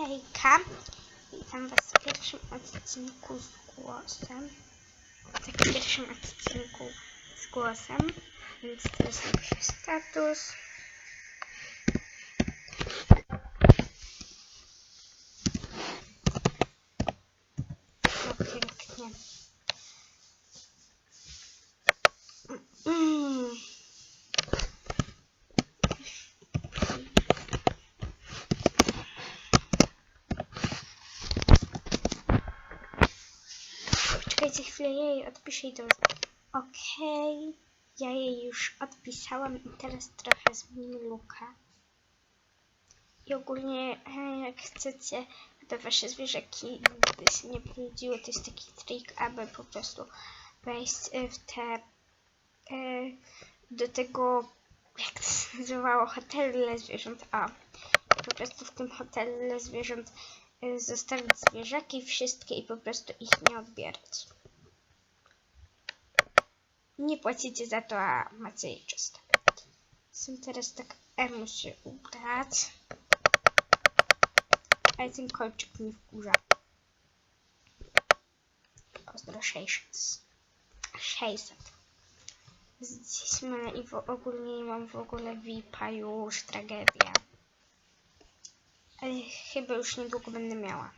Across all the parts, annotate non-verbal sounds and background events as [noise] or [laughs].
Hejka, witam Was w pierwszym odcinku z głosem. Tak, w pierwszym odcinku z głosem, więc teraz napiszę status. No pięknie. Mm. Poczekajcie chwilę, ja jej odpiszę i to Okej, ja jej już odpisałam i teraz trochę zmienimy luka. I ogólnie, e, jak chcecie, aby wasze zwierzaki nigdy się nie brudziły, to jest taki trik, aby po prostu wejść e, w te, e, do tego, jak to się nazywało, hotelu dla zwierząt. A, po prostu w tym hotelu zwierząt zostawić zwierzaki wszystkie i po prostu ich nie odbierać. Nie płacicie za to, a macie je czyste. Chcę teraz tak emu się ubrać. Ale ten kolczyk mi wkurza. Pozdro 600. 600. Zdziśmy i w, ogólnie nie mam w ogóle VIPa już, tragedia. Ale chyba już niedługo będę miała.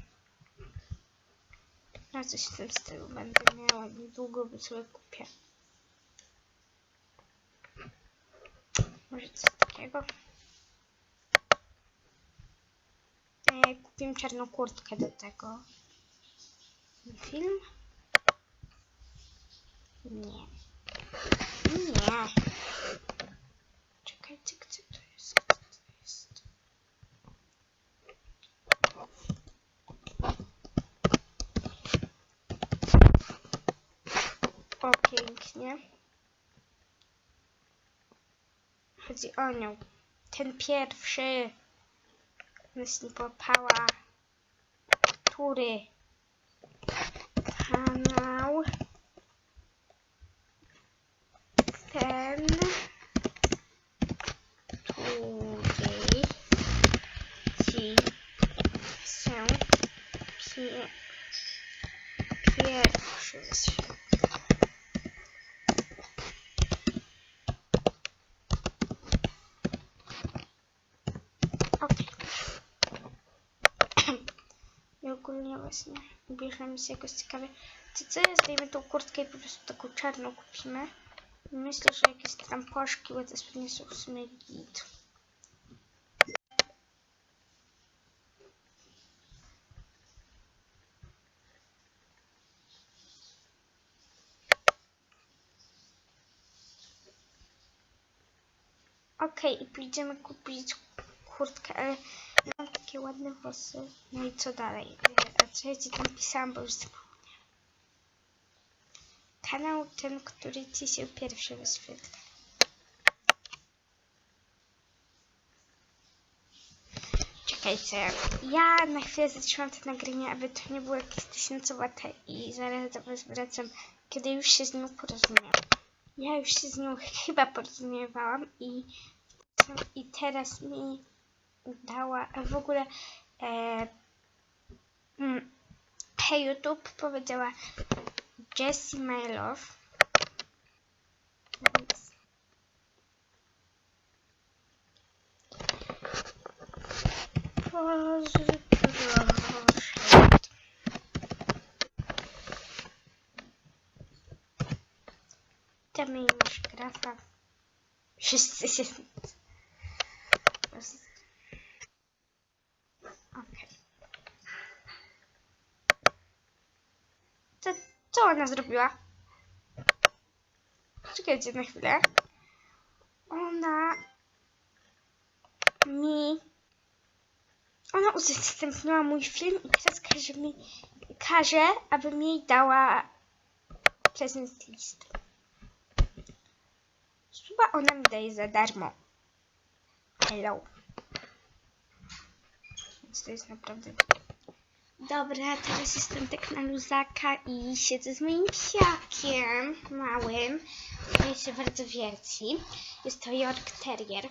No coś w tym stylu będę miała, niedługo by sobie kupię. Może coś takiego. E, kupiłem czarną kurtkę do tego. Film? Nie. Nie. Czekajcie, gdzie to jest? Gdzie to jest? O, pięknie. Chodzi o nią. Ten pierwszy. Myśli popała. Który? Kanał. Ten. Który. Ci. Się. Pie, pierwszy I ogólnie właśnie ubierzemy się jakoś ciekawie. Co, co ja zdejmę tą kurtkę i po prostu taką czarną kupimy. Myślę, że jakieś tam poszki, bo to pewnie są w sumie git. Okej, i pójdziemy kupić kurtkę, ale mam takie ładne włosy. No i co dalej? A co ja ci tam pisałam, bo już zapomniałam. Kanał ten, który ci się pierwszy wyświetla. Czekajcie, ja na chwilę zatrzymam to nagranie, aby to nie było jakieś tysiącowate i zaraz do was wracam, kiedy już się z nią porozumiałam. Ja już się z nią chyba porozumiewałam i, i teraz mi dała w ogóle e, mm, Hej YouTube powiedziała Jessie My Love. Pozdroszczę. Damy już grafa. Wszyscy się... Okej. Co, ona zrobiła? Czekajcie na chwilę. Ona mi... Ona udostępniła mój film i teraz każe mi... Każe, abym jej dała prezent list. Chyba ona mi daje za darmo. Hello. Więc to jest naprawdę... Dobra, teraz jestem tak na luzaka i siedzę z moim psiakiem małym. On się bardzo wierci. Jest to York Terrier.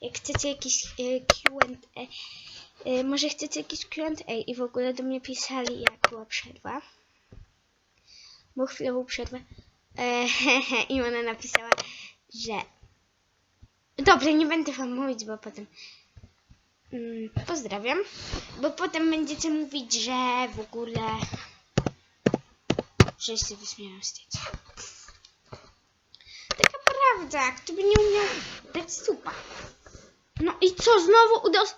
Jak chcecie jakiś y, Q&A, Y, może chcecie jakiś Q&A i w ogóle do mnie pisali, jak była przerwa. Bo chwilową przerwę. E, [laughs] I ona napisała, że... Dobrze, nie będę wam mówić, bo potem... Mm, pozdrawiam. Bo potem będziecie mówić, że w ogóle... Że się wyśmieją z dzieci. Taka prawda, kto by nie umiał dać supa. No i co, znowu udos...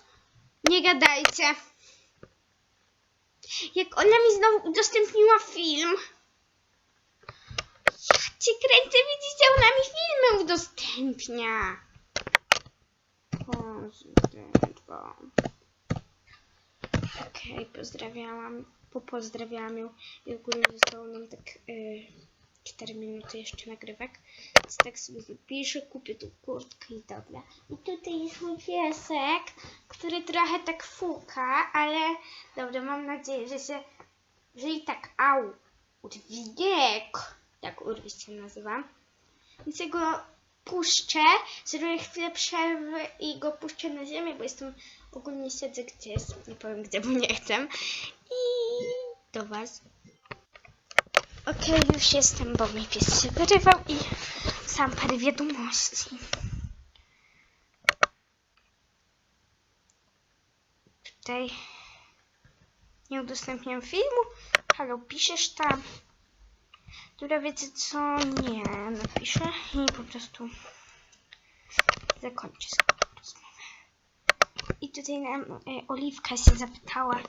Nie gadajcie. Jak ona mi znowu udostępniła film. Ja cię kręcę, widzicie, ona mi filmy udostępnia. Pozdrowo. Okej, pozdrawiałam, popozdrawiałam ją i ogólnie zostało nam tak y, 4 minuty jeszcze nagrywek. Więc tak sobie zapiszę, kupię tu kurtkę i dobra. I tutaj jest mój piesek, który trochę tak fuka, ale dobra, mam nadzieję, że się, że i tak, au, urwiek, jak urwiek się nazywa. Więc ja go puszczę, zrobię chwilę przerwy i go puszczę na ziemię, bo jestem, ogólnie siedzę gdzieś, nie powiem gdzie, bo nie chcę. I do Was. Okej, już jestem, bo mój pies się wyrywał i sam parę wiadomości. Tutaj nie udostępniam filmu. Halo, piszesz tam? Dobra, wiecie co? Nie, napiszę i po prostu zakończę rozmowę. I tutaj nam e, Oliwka się zapytała,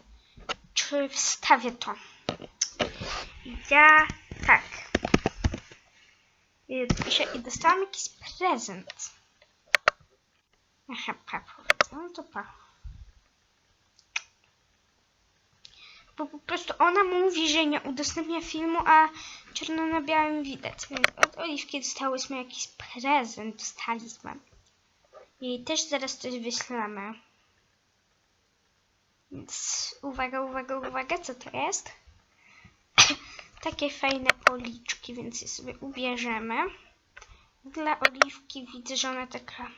czy wstawię to. Ja tak. I piszę i dostałam jakiś prezent. Aha, pa, powiedz. No to pa. Bo po prostu ona mówi, że nie udostępnia filmu, a czarno na białym widać. Więc od Oliwki dostałyśmy jakiś prezent. Dostaliśmy. I też zaraz coś wyślemy. Więc uwaga, uwaga, uwaga, co to jest? [clears throat] takie fajne policzki, więc je sobie ubierzemy. Dla oliwki widzę, że ona taka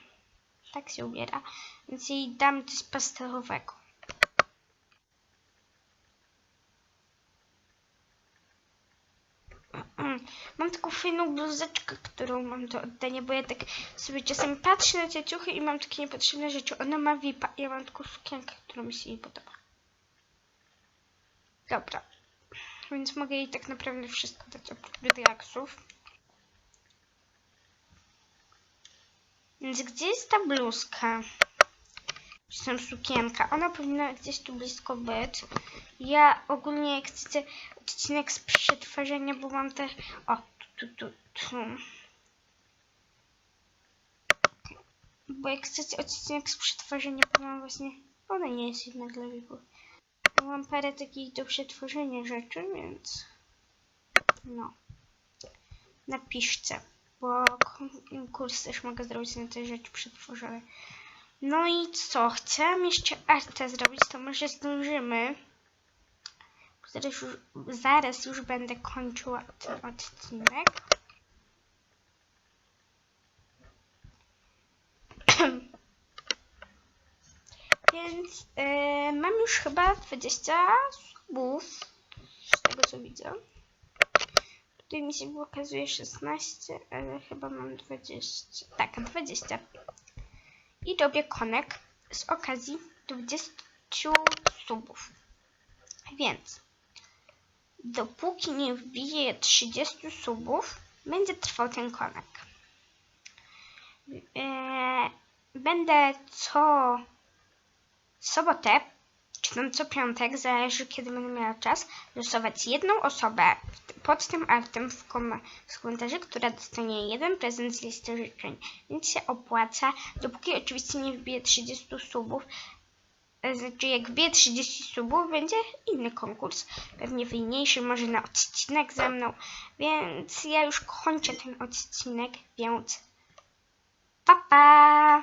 tak się ubiera, więc jej dam coś pastelowego. Mam taką fajną bluzeczkę, którą mam do oddania, bo ja tak sobie czasem patrzę na te ciuchy i mam takie niepotrzebne rzeczy. Ona ma VIPa, ja mam taką sukienkę, która mi się nie podoba. Dobra. Więc mogę jej tak naprawdę wszystko dać oprócz relaksów. Więc gdzie jest ta bluzka? Czy tam sukienka? Ona powinna gdzieś tu blisko być. Ja ogólnie jak chcecie odcinek z przetwarzania, bo mam te... O, tu, tu, tu, tu. Bo jak chcecie odcinek z przetwarzania, bo mam właśnie... Ona nie jest jednak dla wielu. Mam parę takich do przetworzenia rzeczy, więc no. Napiszcie, bo kurs też mogę zrobić na te rzeczy przetworzone. No i co? Chciałam jeszcze artę zrobić, to może zdążymy. Zaraz już, zaraz już będę kończyła ten odcinek. [clears throat] Więc yy, mam już chyba 20 subów. Z tego co widzę. Tutaj mi się pokazuje 16, ale chyba mam 20. Tak, 20. I robię konek z okazji 20 subów. Więc dopóki nie wbije 30 subów, będzie trwał ten konek. Eee, będę co sobotę, czy tam co piątek, zależy kiedy będę miała czas, losować jedną osobę pod tym artem w, kom w komentarzu, która dostanie jeden prezent z listy życzeń. Więc się opłaca, dopóki oczywiście nie wbije 30 subów. E, Znaczy, jak wbije 30 subów, będzie inny konkurs. Pewnie fajniejszy, może na odcinek ze mną. Więc ja już kończę ten odcinek, więc pa pa!